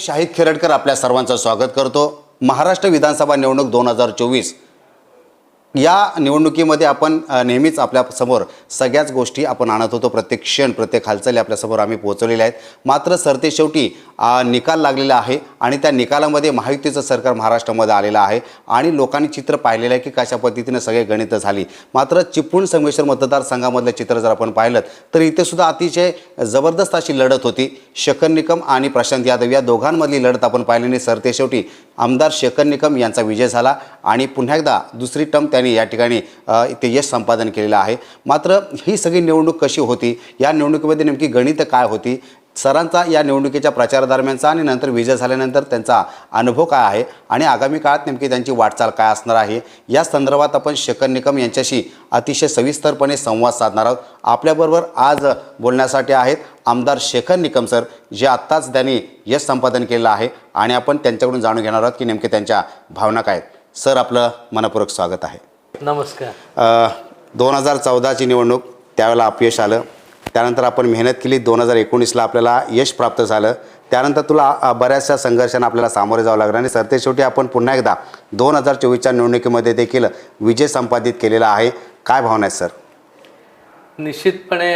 शाहिद खेरडकर आपल्या सर्वांचं स्वागत करतो. महाराष्ट्र विधानसभा निवडणूक दोन हजार चोवीस या निवडणुकीमध्ये आपण नेहमीच आपल्यासमोर सगळ्याच गोष्टी आपण आणत होतो. प्रत्येक क्षण प्रत्येक हालचाली आपल्यासमोर आम्ही पोहोचवलेल्या आहेत. मात्र सरते शेवटी निकाल लागलेला आहे आणि त्या निकालामध्ये महायुतीचं सरकार महाराष्ट्रामध्ये आलेलं आहे आणि लोकांनी चित्र पाहिलेलं आहे की कशा पद्धतीनं सगळे गणितं झाली. मात्र चिपळूण संगमेश्वर मतदारसंघामधलं चित्र जर आपण पाहिलं तर इथे सुद्धा अतिशय जबरदस्त अशी लढत होती. शकन निकम आणि प्रशांत यादव या दोघांमधली लढत आपण पाहिल्याने सरते शेवटी आमदार शेखर निकम यांचा विजय झाला आणि पुन्हा एकदा दुसरी टर्म त्यांनी या ठिकाणी ते यश संपादन केलेलं आहे. मात्र ही सगळी निवडणूक कशी होती? या निवडणुकीमध्ये नेमकी गणितं काय होती? सरांचा या निवडणुकीच्या प्रचारादरम्यानचा आणि नंतर विजय झाल्यानंतर त्यांचा अनुभव काय आहे आणि आगामी काळात नेमकी त्यांची वाटचाल काय असणार आहे? या संदर्भात आपण शकन निकम यांच्याशी अतिशय सविस्तरपणे संवाद साधणार आहोत. आपल्याबरोबर आज बोलण्यासाठी आहेत आमदार शेखर निकम सर जे आत्ताच त्यांनी यश संपादन केलेलं आहे आणि आपण त्यांच्याकडून जाणून घेणार आहोत की नेमके त्यांच्या भावना काय आहेत. सर आपलं मनपूर्वक स्वागत आहे. नमस्कार. दोन हजार चौदाची निवडणूक त्यावेळेला अपयश आलं. त्यानंतर आपण मेहनत केली. दोन हजार एकोणीसला आपल्याला यश प्राप्त झालं. त्यानंतर तुला बऱ्याचशा संघर्षांना आपल्याला सामोरे जावं लागलं आणि सरतेशेवटी आपण पुन्हा एकदा दोन हजार चोवीसच्या निवडणुकीमध्ये देखील विजय संपादित केलेला आहे. काय भावना आहे सर? निश्चितपणे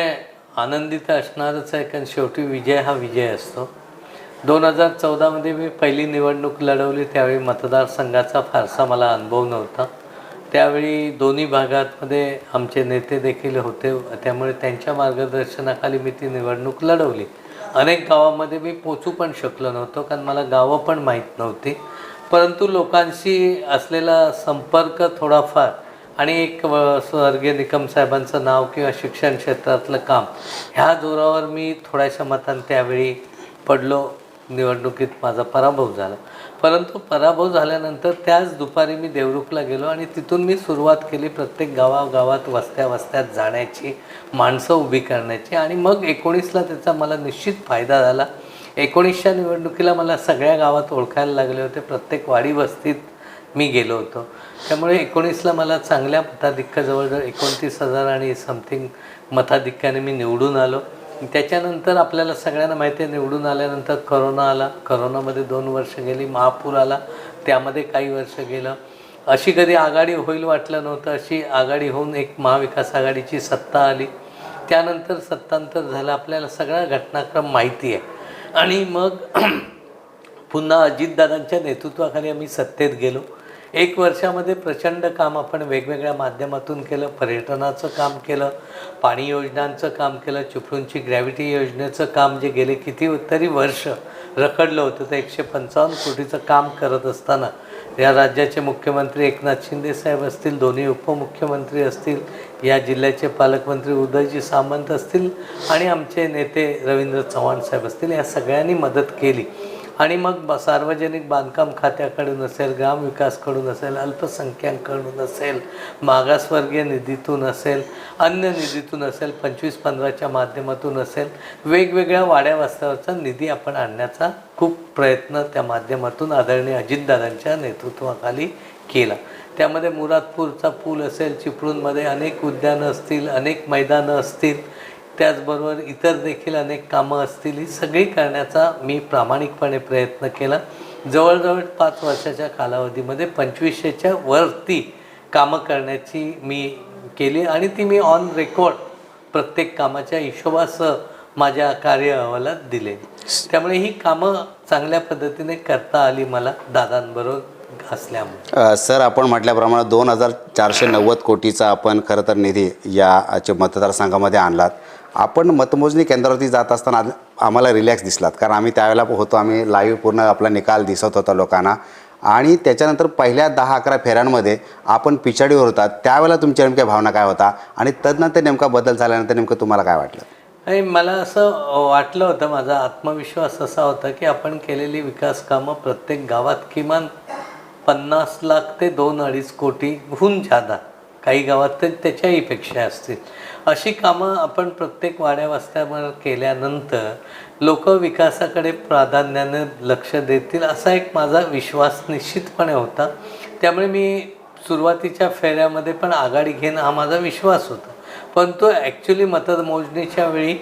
आनंदित असणारच आहे कारण शेवटी विजय हा विजय असतो. दोन हजार चौदामध्ये मी पहिली निवडणूक लढवली त्यावेळी मतदारसंघाचा फारसा मला अनुभव नव्हता. त्यावेळी दोन्ही भागांमध्ये आमचे नेते देखील होते. त्यामुळे त्यांच्या मार्गदर्शनाखाली मी ती निवडणूक लढवली. अनेक गावामध्ये मी पोचू पण शकलो नव्हतो कारण मला गावं पण माहीत नव्हती. परंतु लोकांशी असलेला संपर्क थोडाफार आणि एक स्वर्गीय निकम साहेबांचं नाव किंवा शिक्षण क्षेत्रातलं काम ह्या जोरावर मी थोड्याशा मतान त्यावेळी पडलो. निवडणुकीत माझा पराभव झाला. परंतु पराभव झाल्यानंतर त्याच दुपारी मी देवरुखला गेलो आणि तिथून मी सुरुवात केली प्रत्येक गावागावात वस्त्या वस्त्यात जाण्याची माणसं उभी करण्याची आणि मग एकोणीसला त्याचा मला निश्चित फायदा झाला. एकोणीसच्या निवडणुकीला मला सगळ्या गावात ओळखायला लागले होते. प्रत्येक वाडी वस्तीत मी गेलो होतो. त्यामुळे एकोणीसला मला चांगल्या मताधिक्य जवळजवळ एकोणतीस हजार आणि समथिंग मताधिक्याने मी निवडून आलो. त्याच्यानंतर आपल्याला सगळ्यांना माहिती आहे निवडून आल्यानंतर करोना आला. करोनामध्ये दोन वर्ष गेली महापूर आला. त्यामध्ये काही वर्ष गेलं. अशी कधी आघाडी होईल वाटलं नव्हतं अशी आघाडी होऊन एक महाविकास आघाडीची सत्ता आली. त्यानंतर सत्तांतर झालं आपल्याला सगळा घटनाक्रम माहिती आहे. आणि मग पुन्हा अजितदादांच्या नेतृत्वाखाली आम्ही सत्तेत गेलो. एक वर्षामध्ये प्रचंड काम आपण वेगवेगळ्या माध्यमातून केलं पर्यटनाचं काम केलं पाणी योजनांचं काम केलं चिपळूणची ग्रॅव्हिटी योजनेचं काम जे गेले किती तरी वर्ष रखडलं होतं तर एकशे पंचावन्न कोटीचं काम करत असताना या राज्याचे मुख्यमंत्री एकनाथ शिंदे साहेब असतील दोन्ही उपमुख्यमंत्री असतील या जिल्ह्याचे पालकमंत्री उदयजी सामंत असतील आणि आमचे नेते रवींद्र चव्हाण साहेब असतील या सगळ्यांनी मदत केली. आणि मग ब- सार्वजनिक बांधकाम खात्याकडून असेल ग्रामविकासकडून असेल अल्पसंख्याकडून असेल मागासवर्गीय निधीतून असेल अन्य निधीतून असेल पंचवीस पंधराच्या माध्यमातून असेल वेगवेगळ्या वाड्या वास्तवाचा निधी आपण आणण्याचा खूप प्रयत्न त्या माध्यमातून आदरणीय अजितदादांच्या नेतृत्वाखाली केला. त्यामध्ये मुरादपूरचा पूल असेल चिपळूणमध्ये अनेक उद्यानं असतील अनेक मैदानं असतील त्याचबरोबर इतर देखील अनेक कामं असतील ही सगळी करण्याचा मी प्रामाणिकपणे प्रयत्न केला. जवळजवळ पाच वर्षाच्या कालावधीमध्ये पंचवीसशेच्या वरती कामं करण्याची मी केली आणि ती मी ऑन रेकॉर्ड प्रत्येक कामाच्या हिशोबासह माझ्या कार्य अहवालात दिले. त्यामुळे ही कामं चांगल्या पद्धतीने करता आली मला दादांबरोबर असल्यामुळे. सर आपण म्हटल्याप्रमाणे दोन हजार चारशे नव्वद कोटीचा आपण खरं तर निधी या मतदारसंघामध्ये आणलात. आपण मतमोजणी केंद्रावरती जात असताना आम्हाला रिलॅक्स दिसलात. कारण आम्ही त्यावेळेला होतो आम्ही लाईव्ह पूर्ण आपला निकाल दिसत होता लोकांना. आणि त्याच्यानंतर पहिल्या दहा अकरा फेऱ्यांमध्ये आपण पिछाडीवर होता. त्यावेळेला तुमच्या नेमक्या भावना काय होता? आणि तदनंतर नेमका बदल झाल्यानंतर नेमकं तुम्हाला काय वाटलं? आणि मला असं वाटलं होतं माझा आत्मविश्वास असा होता की आपण केलेली विकास कामं प्रत्येक गावात किमान पन्नास लाख ते दोन अडीच कोटीहून जादा काही गावात तर त्याच्याही पेक्षा असतील. अशी कामं आपण प्रत्येक वाड्या वस्त्यावर केल्यानंतर लोक विकासाकडे प्राधान्याने लक्ष देतील असा एक माझा विश्वास निश्चितपणे होता. त्यामुळे मी सुरुवातीच्या फेऱ्यामध्ये पण आघाडी घेणं हा माझा विश्वास होता. पण तो ॲक्च्युली मतमोजणीच्या वेळी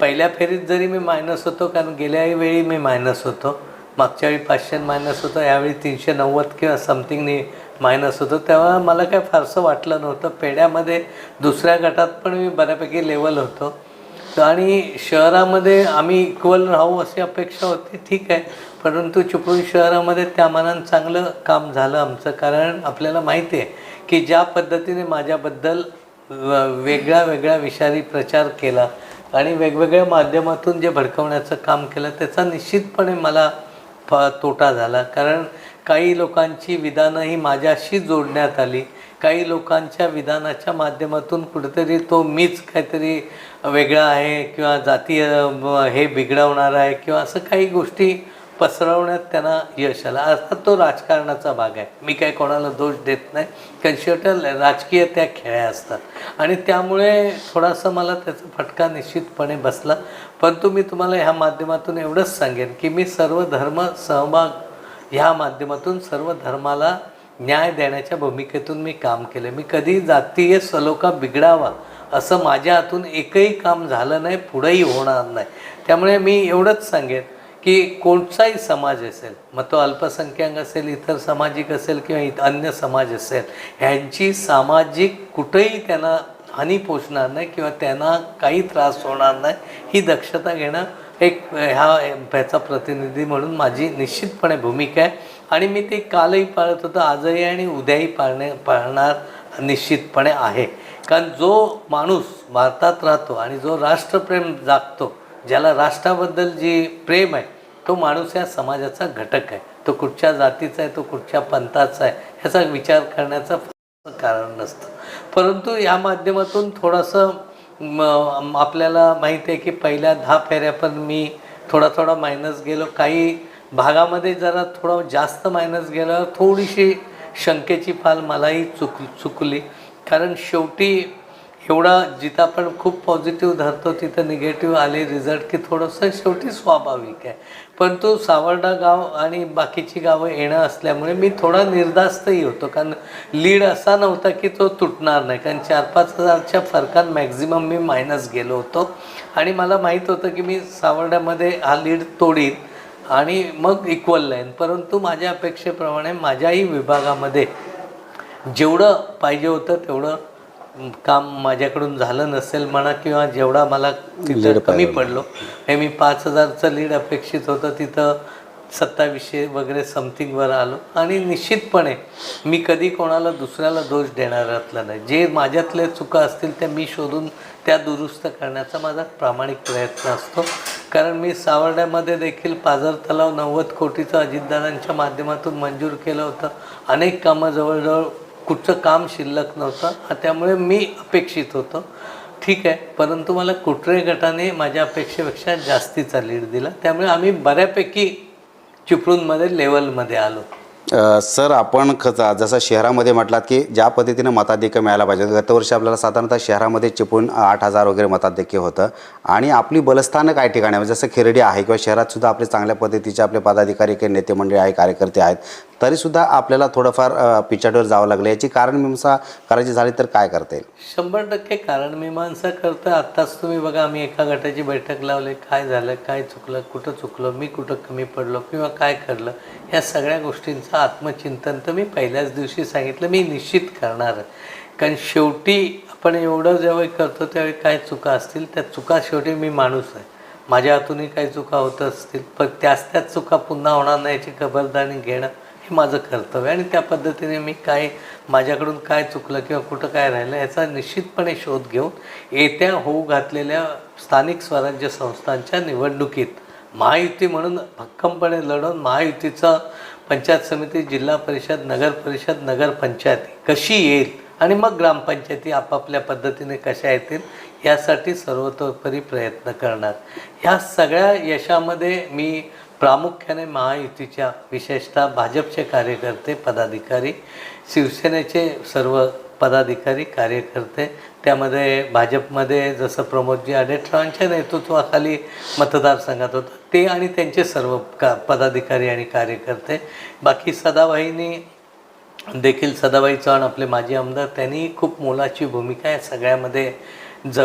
पहिल्या फेरीत जरी मी मायनस होतो कारण गेल्याही वेळी मी मायनस होतो. मागच्या वेळी पाचशे मायनस होतो यावेळी तीनशे नव्वद किंवा समथिंगनी मायनस होतो तेव्हा मला काय फारसं वाटलं नव्हतं. पेढ्यामध्ये दुसऱ्या गटात पण मी बऱ्यापैकी लेवल होतो. आणि शहरामध्ये आम्ही इक्वल राहू अशी अपेक्षा होती ठीक आहे. परंतु चिपळूण शहरामध्ये त्या मानानं चांगलं काम झालं आमचं. कारण आपल्याला माहिती आहे की ज्या पद्धतीने माझ्याबद्दल वेगळ्या वेगळ्या विषारी प्रचार केला आणि वेगवेगळ्या माध्यमातून जे भडकवण्याचं काम केलं त्याचा निश्चितपणे मला फ तोटा झाला. कारण काही लोकांची विधानं ही माझ्याशी जोडण्यात आली. काही लोकांच्या विधानाच्या माध्यमातून कुठेतरी तो मीच काहीतरी वेगळा आहे किंवा जातीय हे बिघडवणार आहे किंवा असं काही गोष्टी पसरवण्यात त्यांना यश आलं. अर्थात तो राजकारणाचा भाग आहे. मी काही कोणाला दोष देत नाही. कारण शेवटी राजकीय त्या खेळ्या असतात. आणि त्यामुळे थोडासा मला त्याचा फटका निश्चितपणे बसला. परंतु मी तुम्हाला ह्या माध्यमातून एवढंच सांगेन की मी सर्व धर्म सहभाग ह्या माध्यमातून सर्व धर्माला न्याय देण्याच्या भूमिकेतून मी काम केले. मी कधी जातीय सलोखा बिघडावा असं माझ्या हातून एकही काम झालं नाही पुढेही होणार नाही. त्यामुळे मी एवढंच सांगेन की कोणताही समाज असेल मग तो अल्पसंख्याक असेल इतर सामाजिक असेल किंवा इत अन्य समाज असेल ह्यांची सामाजिक कुठेही त्यांना हानी पोचणार नाही किंवा त्यांना काही त्रास होणार नाही ही दक्षता घेणं एक ह्या ह्याचा प्रतिनिधी म्हणून माझी निश्चितपणे भूमिका आहे. आणि मी ते कालही पाळत होतो आजही आणि उद्याही पाळणे पाळणार निश्चितपणे आहे. कारण जो माणूस भारतात राहतो आणि जो राष्ट्रप्रेम जागतो ज्याला राष्ट्राबद्दल जी प्रेम आहे तो माणूस या समाजाचा घटक आहे. तो कुठच्या जातीचा आहे तो कुठच्या पंथाचा आहे ह्याचा विचार करण्याचं कारण नसतं. परंतु या माध्यमातून थोडंसं मग आपल्याला माहिती आहे की पहिल्या दहा फेऱ्या पण मी थोडा थोडा मायनस गेलो. काही भागामध्ये जरा थोडं जास्त मायनस गेलं. थोडीशी शंकेची फाल मलाही चुक चुकली. कारण शेवटी एवढा जिथं आपण खूप पॉझिटिव्ह धरतो तिथं निगेटिव्ह आले रिझल्ट की थोडंसं शेवटी स्वाभाविक आहे. परंतु सावर्डा गाव आणि बाकीची गावं येणं असल्यामुळे मी थोडा निर्धास्तही होतो. कारण लीड असा नव्हता की तो तुटणार नाही. कारण चार पाच हजारच्या फरकात मॅक्झिमम मी मायनस गेलो होतो. आणि मला माहीत होतं की मी सावर्ड्यामध्ये हा लीड तोडीन आणि मग इक्वल लाईन परंतु माझ्या अपेक्षेप्रमाणे माझ्याही विभागामध्ये जेवढं पाहिजे होतं तेवढं काम माझ्याकडून झालं नसेल म्हणा किंवा जेवढा मला तिथं कमी पडलो. हे मी पाच हजारचं लीड अपेक्षित होतं. तिथं सत्तावीसशे वगैरे समथिंगवर आलो. आणि निश्चितपणे मी कधी कोणाला दुसऱ्याला दोष देणाऱ्यातला नाही. जे माझ्यातले चुका असतील त्या मी शोधून त्या दुरुस्त करण्याचा माझा प्रामाणिक प्रयत्न असतो. कारण मी सावर्ड्यामध्ये देखील पाझर तलाव नव्वद कोटीचं अजितदादांच्या माध्यमातून मंजूर केलं होतं. अनेक कामं जवळजवळ कुठचं काम शिल्लक नव्हतं त्यामुळे मी अपेक्षित होतो. ठीक आहे परंतु मला कुठरे गटाने माझ्या अपेक्षेपेक्षा जास्तीचा लीड दिला. त्यामुळे आम्ही बऱ्यापैकी चिपळूणमध्ये लेवलमध्ये आलो. सर आपण खच जसं शहरामध्ये म्हटलात की ज्या पद्धतीनं मताधिक्य मिळायला पाहिजे गतवर्षी आपल्याला साधारणतः शहरामध्ये चिपून आठ हजार वगैरे मताधिक्य होतं. आणि आपली बलस्थानं काय ठिकाणी आहे म्हणजे जसं खिरडी आहे किंवा शहरात सुद्धा आपले चांगल्या पद्धतीचे आपले पदाधिकारी काही नेते मंडळी आहे कार्यकर्ते आहेत तरीसुद्धा आपल्याला थोडंफार अ, पिछाडीवर जावं लागलं. याची कारण मीमांसा करायची झाली तर काय करता येईल? शंभर टक्के कारण मीमांसा आत्ताच तुम्ही बघा आम्ही एका गटाची बैठक लावली. काय झालं काय चुकलं कुठं चुकलं मी कुठं कमी पडलो किंवा काय करलं या सगळ्या गोष्टींचं आत्मचिंतन तर मी पहिल्याच दिवशी सांगितलं मी निश्चित करणार आहे. कारण शेवटी आपण एवढं ज्यावेळी करतो त्यावेळी काय चुका असतील त्या चुका शेवटी मी माणूस आहे. माझ्या हातूनही काही चुका होत असतील पण त्याच त्याच चुका पुन्हा होणार नाही याची खबरदारी घेणं हे माझं कर्तव्य आणि त्या पद्धतीने मी काय माझ्याकडून काय चुकलं किंवा कुठं काय राहिलं याचा निश्चितपणे शोध घेऊन येत्या होऊ घातलेल्या स्थानिक स्वराज्य संस्थांच्या निवडणुकीत महायुती म्हणून भक्कमपणे लढवून महायुतीचा पंचायत समिती जिल्हा परिषद नगर परिषद नगरपंचायती कशी येईल आणि मग ग्रामपंचायती आपापल्या पद्धतीने कशा येतील यासाठी सर्वतोपरी प्रयत्न करणार. ह्या सगळ्या यशामध्ये मी प्रामुख्याने महायुतीच्या विशेषतः भाजपचे कार्यकर्ते पदाधिकारी शिवसेनेचे सर्व पदाधिकारी कार्यकर्ते त्यामध्ये भाजपमध्ये जसं प्रमोदजी आडेटरावांच्या नेतृत्वाखाली मतदारसंघात होतं. ते आणि त्यांचे सर्व का पदाधिकारी आणि कार्यकर्ते. बाकी सदाबाईंनी देखील सदाभाई चव्हाण आपले माजी आमदार त्यांनी खूप मोलाची भूमिका या सगळ्यामध्ये ज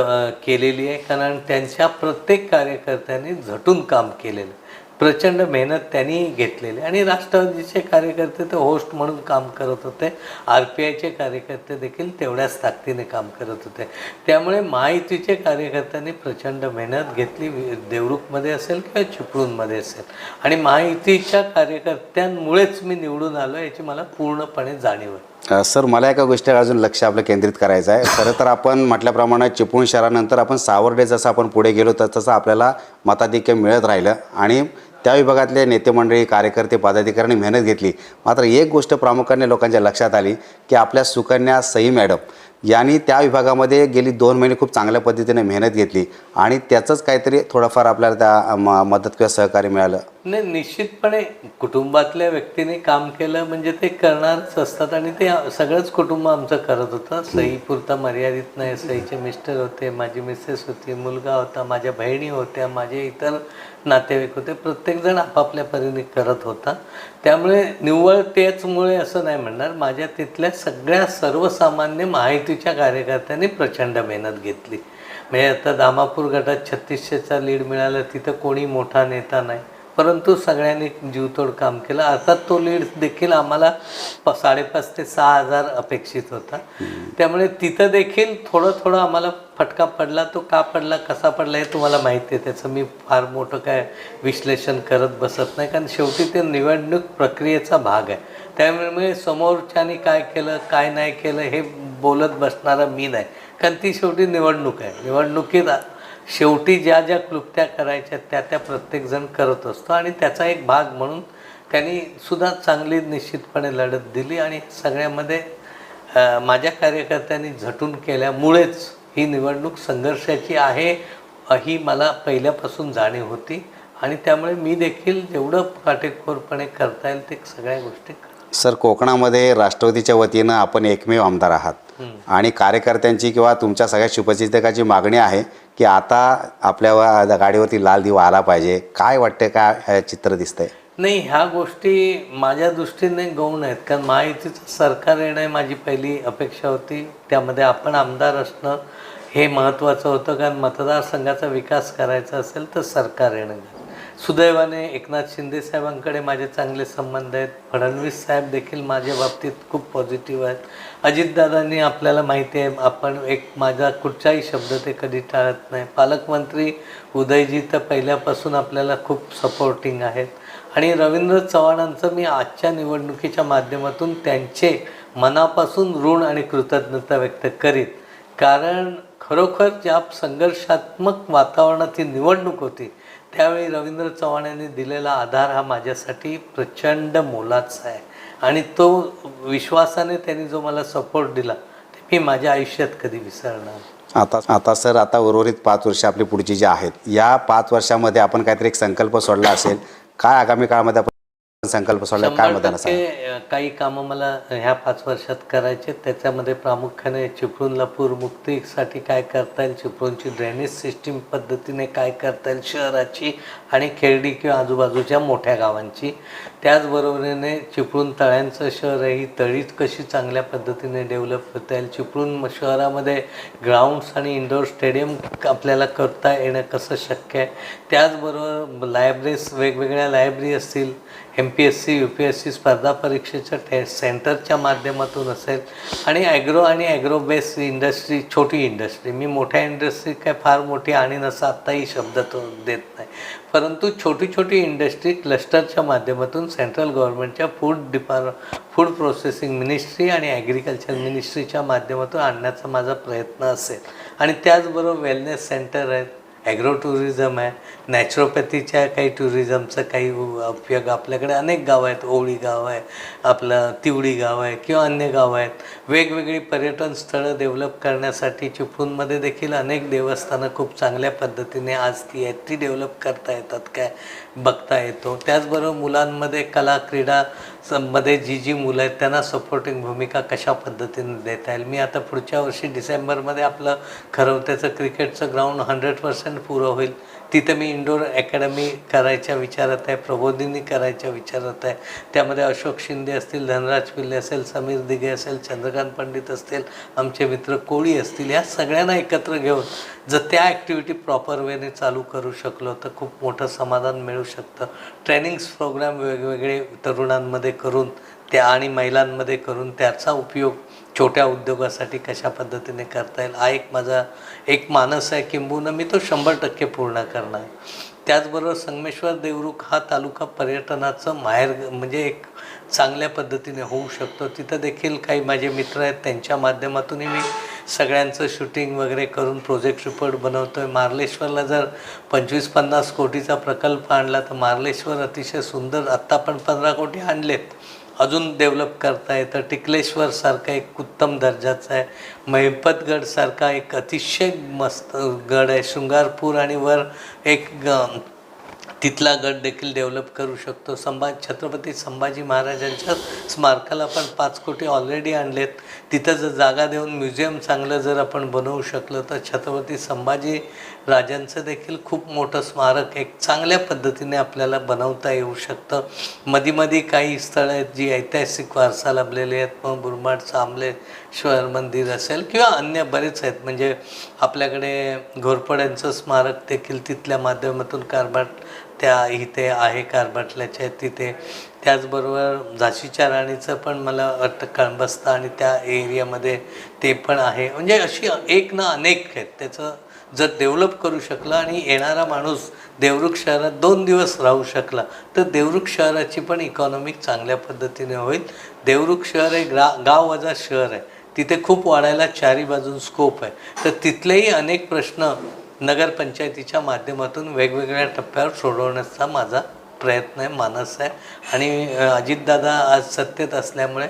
केलेली आहे. कारण त्यांच्या प्रत्येक कार्यकर्त्यांनी झटून काम केलेलं. प्रचंड मेहनत त्यांनी घेतलेली. आणि राष्ट्रवादीचे कार्यकर्ते तर होस्ट म्हणून काम करत होते. आर पी आयचे कार्यकर्ते देखील तेवढ्याच ताकदीने काम करत होते. त्यामुळे महायुतीचे कार्यकर्त्यांनी प्रचंड मेहनत घेतली. वि- देवरुखमध्ये असेल किंवा चिपळूणमध्ये असेल. आणि महायुतीच्या कार्यकर्त्यांमुळेच मी निवडून आलो याची मला पूर्णपणे जाणीव आहे. सर मला एका गोष्टी अजून लक्ष आपलं केंद्रित करायचं आहे. खरं तर आपण म्हटल्याप्रमाणे चिपळूण शहरानंतर आपण सावर्डे जसं आपण पुढे गेलो तर तसं आपल्याला मताधिक्य मिळत राहिलं. आणि त्या विभागातले नेते मंडळी कार्यकर्ते पदाधिकाऱ्यांनी मेहनत घेतली. मात्र एक गोष्ट प्रामुख्याने लोकांच्या लक्षात आली की आपल्या सुकन्या सई मॅडम यांनी त्या विभागामध्ये गेली दोन महिने खूप चांगल्या पद्धतीने मेहनत घेतली आणि त्याचंच काहीतरी थोडंफार आपल्याला त्या मदत किंवा सहकार्य मिळालं. नाही निश्चितपणे कुटुंबातल्या व्यक्तीने काम केलं म्हणजे ते करणारच असतात आणि ते सगळंच कुटुंब आमचं करत होतं. सईपुरता मर्यादित नाही. सईचे मिस्टर होते माझी मिसेस होती मुलगा होता माझ्या बहिणी होत्या माझे इतर नातेवाईक होते. प्रत्येकजण आपापल्या परीने करत होता. त्यामुळे निव्वळ तेचमुळे असं नाही म्हणणार. माझ्या तिथल्या सगळ्या सर्वसामान्य माहिती माहितीच्या कार्यकर्त्यांनी प्रचंड मेहनत घेतली. म्हणजे आता दामापूर गटात छत्तीसशेचा लीड मिळाला तिथं कोणी मोठा नेता नाही. परंतु सगळ्यांनी जीवतोड काम केलं. अर्थात तो लीड देखील आम्हाला प साडेपाच ते सहा हजार अपेक्षित होता. त्यामुळे तिथं देखील थोडं थोडं आम्हाला फटका पडला. तो का पडला कसा पडला हे तुम्हाला माहिती आहे. त्याचं मी फार मोठं काय विश्लेषण करत बसत नाही. कारण शेवटी ते निवडणूक प्रक्रियेचा भाग आहे. त्यामुळे समोरच्यानी काय केलं काय नाही केलं हे बोलत बसणारा मी नाही. कारण ती शेवटी निवडणूक आहे. निवडणुकीत शेवटी ज्या ज्या क्लुप्त्या करायच्या त्या त्या प्रत्येकजण करत असतो आणि त्याचा एक भाग म्हणून त्यांनी सुद्धा चांगली निश्चितपणे लढत दिली आणि सगळ्यामध्ये माझ्या कार्यकर्त्यांनी झटून केल्यामुळेच ही निवडणूक संघर्षाची आहे ही मला पहिल्यापासून जाणीव होती. आणि त्यामुळे मी देखील जेवढं काटेकोरपणे करता येईल ते सगळ्या गोष्टी सर कोकणामध्ये राष्ट्रवादीच्या वतीनं आपण एकमेव आमदार आहात. आणि कार्यकर्त्यांची किंवा तुमच्या सगळ्या शुभचिंतकाची मागणी आहे की आता आपल्या गाडीवरती लाल दिवा आला पाहिजे. काय वाटते काय हे चित्र दिसतंय? नाही ह्या गोष्टी माझ्या दृष्टीने गौण आहेत. कारण महायुतीचं सरकार येणं ही माझी पहिली अपेक्षा होती. त्यामध्ये आपण आमदार असणं हे महत्त्वाचं होतं. कारण मतदारसंघाचा विकास करायचा असेल तर सरकार येणं सुदैवाने एकनाथ शिंदे साहेबांकडे माझे चांगले संबंध आहेत. फडणवीस साहेब देखील माझ्या बाबतीत खूप पॉझिटिव्ह आहेत. अजितदादांनी आपल्याला माहिती आहे आपण एक माझा कुठचाही शब्द ते कधी टाळत नाही. पालकमंत्री उदयजी तर पहिल्यापासून आपल्याला खूप सपोर्टिंग आहेत. आणि रवींद्र चव्हाणांचं मी आजच्या निवडणुकीच्या माध्यमातून त्यांचे मनापासून ऋण आणि कृतज्ञता व्यक्त करीत. कारण खरोखर ज्या संघर्षात्मक वातावरणात ही निवडणूक होती त्यावेळी रवींद्र चव्हाण यांनी दिलेला आधार हा माझ्यासाठी प्रचंड मोलाचा आहे. आणि तो विश्वासाने त्यांनी जो मला सपोर्ट दिला ते मी माझ्या आयुष्यात कधी विसरणार आता आता सर आता उर्वरित पाच वर्ष आपली पुढची जी आहेत या पाच वर्षामध्ये आपण काहीतरी एक संकल्प सोडला असेल. काय आगामी काळामध्ये आपण संकल्प सोडला काय अ, काही कामं मला ह्या पाच वर्षात करायचे त्याच्यामध्ये प्रामुख्याने चिपळूणला पूरमुक्तीसाठी काय करता येईल चिपळूणची ड्रेनेज सिस्टीम पद्धतीने काय करता येईल शहराची आणि खेरडी किंवा आजूबाजूच्या मोठ्या गावांची. त्याचबरोबरीने चिपळूण तळ्यांचं शहर आहे ही तळीच कशी चांगल्या पद्धतीने डेव्हलप करता येईल चिपळूण शहरामध्ये ग्राउंड्स आणि इंडोर स्टेडियम आपल्याला करता येणं कसं शक्य आहे? त्याचबरोबर लायब्ररीज वेगवेगळ्या लायब्ररी असतील M P S C U P S C स्पर्धा परीक्षेच्या टे सेंटरच्या माध्यमातून असेल. आणि ॲग्रो आणि ॲग्रो बेस इंडस्ट्री छोटी इंडस्ट्री. मी मोठ्या इंडस्ट्री काय फार मोठी आणि नसं आत्ताही शब्द तो देत नाही. परंतु छोटी छोटी इंडस्ट्री क्लस्टरच्या माध्यमातून सेंट्रल गव्हर्नमेंटच्या food depart food processing ministry आणि ॲग्रिकल्चर मिनिस्ट्रीच्या माध्यमातून आणण्याचा माझा प्रयत्न असेल. आणि त्याचबरोबर वेलनेस सेंटर आहेत. ॲग्रो टुरिझम आहे. नॅचरोपॅथीच्या काही टुरिझमचं काही उपयोग आपल्याकडे अनेक गावं आहेत. ओळी गाव आहे आपलं तिवडी गाव आहे किंवा अन्य गावं आहेत. वेगवेगळी पर्यटन स्थळं डेव्हलप करण्यासाठी चिपळूणमध्ये देखील अनेक देवस्थानं खूप चांगल्या पद्धतीने आज ती आहेत. ती डेव्हलप करता येतात काय बघता येतो. त्याचबरोबर मुलांमध्ये कला क्रीडा मध्ये जी जी मुलं आहेत त्यांना सपोर्टिंग भूमिका कशा पद्धतीने देता येईल? मी आता पुढच्या वर्षी डिसेंबरमध्ये आपलं खरवत्याचं क्रिकेटचं ग्राउंड हंड्रेड पर्सेंट पुरं होईल. तिथे मी इंडोर अकॅडमी करायच्या विचारात आहे प्रबोधिनी करायच्या विचारात आहे. त्यामध्ये अशोक शिंदे असतील धनराज पिल्ले असेल समीर दिघे असेल चंद्रकांत पंडित असतील आमचे मित्र कोळी असतील या सगळ्यांना एकत्र घेऊन जर त्या ॲक्टिव्हिटी प्रॉपर वेने चालू करू शकलो तर खूप मोठं समाधान मिळू शकतं. ट्रेनिंग्स प्रोग्राम वेगवेगळे तरुणांमध्ये करून त्या आणि महिलांमध्ये करून त्याचा उपयोग छोट्या उद्योगासाठी कशा पद्धतीने करता येईल? हा एक माझा एक मानस आहे किंबहुना मी तो शंभर टक्के पूर्ण करणार. त्याचबरोबर संगमेश्वर देवरुख हा तालुका पर्यटनाचं माहेर म्हणजे एक चांगल्या पद्धतीने होऊ शकतो. तिथं देखील काही माझे मित्र आहेत त्यांच्या माध्यमातूनही मी सगळ्यांचं शूटिंग वगैरे करून प्रोजेक्ट रिपोर्ट बनवतो आहे मार्लेश्वरला जर पंचवीस पन्नास कोटीचा प्रकल्प आणला तर मार्लेश्वर अतिशय सुंदर आत्ता पण पंधरा कोटी आणलेत. अजून डेव्हलप करता येतं टिकलेश्वरसारखा एक उत्तम दर्जाचा आहे. महिपतगडसारखा एक अतिशय मस्त गड आहे. शृंगारपूर आणि वर एक ग तिथला गट देखील डेव्हलप करू शकतो. संभा छत्रपती संभाजी महाराजांच्या स्मारकाला पण पाच कोटी ऑलरेडी आणलेत. तिथं जर जागा देऊन म्युझियम चांगलं जर आपण बनवू शकलो तर छत्रपती संभाजी राजांचं देखील खूप मोठं स्मारक एक चांगल्या पद्धतीने आपल्याला बनवता येऊ शकतं. मधी काही स्थळं आहेत जी ऐतिहासिक वारसा लाभलेली आहेत. मग बुरमाडचं आमलेश्वर मंदिर असेल किंवा अन्य बरेच आहेत. म्हणजे आपल्याकडे घोरपड्यांचं स्मारक देखील तिथल्या माध्यमातून कारभार त्या इथे आहे कारभाटल्याच्या तिथे. त्याचबरोबर झाशीच्या राणीचं पण मला वाटतं कळंबस्ता आणि त्या एरियामध्ये ते पण आहे. म्हणजे अशी एक ना अनेक आहेत. त्याचं जर डेव्हलप करू शकला आणि येणारा माणूस देवरुख शहरात दोन दिवस राहू शकला तर देवरुख शहराची पण इकॉनॉमिक चांगल्या पद्धतीने होईल. देवरुख शहर हे ग्रा गाव वजा शहर आहे. तिथे खूप वाढायला चारी बाजून स्कोप आहे. तर तिथलेही अनेक प्रश्न नगरपंचायतीच्या माध्यमातून वेगवेगळ्या टप्प्यावर सोडवण्याचा माझा प्रयत्न आहे मानस आहे. आणि अजितदादा आज सत्तेत असल्यामुळे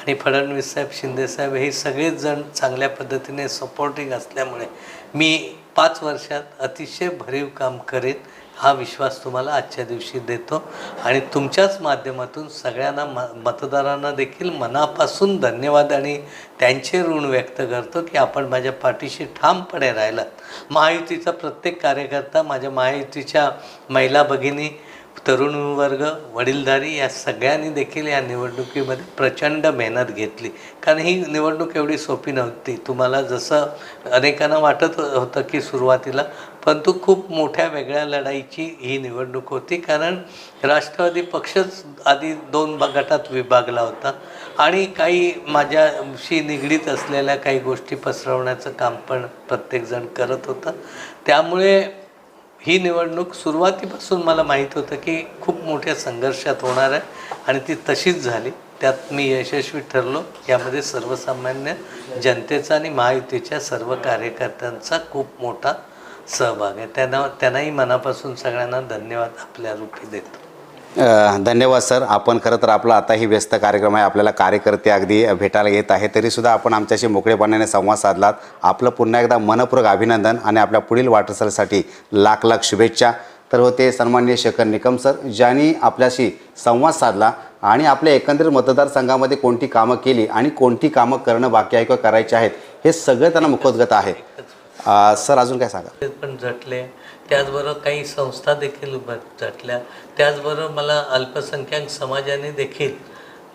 आणि फडणवीस साहेब शिंदेसाहेब हे सगळेच जण चांगल्या पद्धतीने सपोर्टिंग असल्यामुळे मी पाच वर्षात अतिशय भरीव काम करीत हा विश्वास तुम्हाला आजच्या दिवशी देतो. आणि तुमच्याच माध्यमातून सगळ्यांना म मतदारांना देखील मनापासून धन्यवाद आणि त्यांचे ऋण व्यक्त करतो की आपण माझ्या पाठीशी ठामपणे राहिलात. महायुतीचा प्रत्येक कार्यकर्ता माझ्या महायुतीच्या महिला भगिनी तरुण वर्ग वडीलधारी या सगळ्यांनी देखील या निवडणुकीमध्ये प्रचंड मेहनत घेतली. कारण ही निवडणूक एवढी सोपी नव्हती. तुम्हाला जसं अनेकांना वाटत होतं की सुरुवातीला परंतु खूप मोठ्या वेगळ्या लढाईची ही निवडणूक होती. कारण राष्ट्रवादी पक्षच आधी दोन गटात विभागला होता आणि काही माझ्याशी निगडीत असलेल्या काही गोष्टी पसरवण्याचं काम पण प्रत्येकजण करत होता. त्यामुळे ही निवडणूक सुरुवातीपासून मला माहीत होतं की खूप मोठ्या संघर्षात होणार आहे आणि ती तशीच झाली. त्यात मी यशस्वी ठरलो. यामध्ये सर्वसामान्य जनतेचा आणि महायुतीच्या सर्व कार्यकर्त्यांचा खूप मोठा सहभाग आहे. त्यांना त्यांनाही मनापासून सगळ्यांना धन्यवाद आपल्या रूपी देतो. धन्यवाद सर. आपण खरं तर आपला आताही व्यस्त कार्यक्रम आहे. आपल्याला कार्यकर्ते अगदी भेटायला येत आहे तरीसुद्धा आपण आमच्याशी मोकळेपणाने संवाद साधलात. आपलं पुन्हा एकदा मनपूर्वक अभिनंदन आणि आपल्या पुढील वाटचालीसाठी लाख लाख शुभेच्छा. तर होते सन्मान्य शेखर निकम सर ज्यांनी आपल्याशी संवाद साधला आणि आपल्या एकंदरीत मतदारसंघामध्ये कोणती कामं केली आणि कोणती कामं करणं बाकी आहे किंवा करायची आहेत हे सगळं त्यांना मुखोद्गत आहे. सर अजून काय सांगा? ते पण झटले त्याचबरोबर काही संस्था देखील झटल्या त्याचबरोबर मला अल्पसंख्याक समाजाने देखील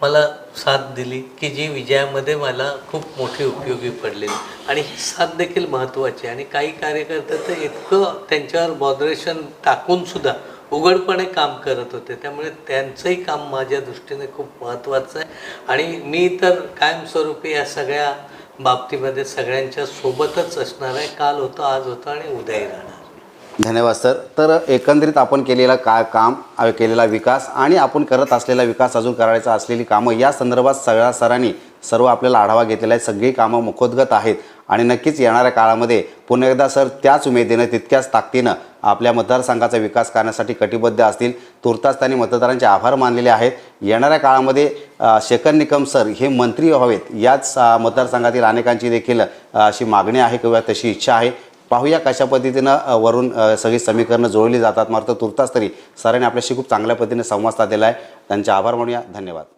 मला साथ दिली की जी विजयामध्ये मला खूप मोठी उपयोगी पडलेली आणि ही साथ देखील महत्त्वाची आहे. आणि काही कार्यकर्ते तर इतकं त्यांच्यावर बॉदरेशन टाकूनसुद्धा उघडपणे काम करत होते. त्यामुळे त्यांचंही काम माझ्या दृष्टीने खूप महत्त्वाचं आहे. आणि मी तर कायमस्वरूपी या सगळ्या बाबतीमध्ये सगळ्यांच्या सोबतच असणार आहे काल होतं आज होतं आणि उद्याही राहणार. धन्यवाद सर. तर एकंदरीत आपण केलेला का काम केलेला विकास आणि आपण करत असलेला विकास अजून करायचा असलेली कामं या संदर्भात सगळ्या सरांनी सर्व आपल्याला आढावा घेतलेला आहे. सगळी कामं मुखोद्गत आहेत. आणि नक्कीच येणाऱ्या काळामध्ये पुन्हा एकदा सर त्याच उमेदीनं तितक्याच ताकदीनं आपल्या मतदारसंघाचा विकास करण्यासाठी कटिबद्ध असतील. तुर्तास त्यांनी मतदारांचे आभार मानलेले आहेत. येणाऱ्या काळामध्ये शेखर निकम सर हे मंत्री व्हावेत याच मतदारसंघातील अनेकांची देखील अशी मागणी आहे किंवा तशी इच्छा आहे. पाहूया कशा पद्धतीनं वरून सगळी समीकरणं जुळली जातात. मात्र तुर्तास तरी सरांनी आपल्याशी खूप चांगल्या पद्धतीने संवाद साधलेला आहे. त्यांचे आभार मानूया. धन्यवाद.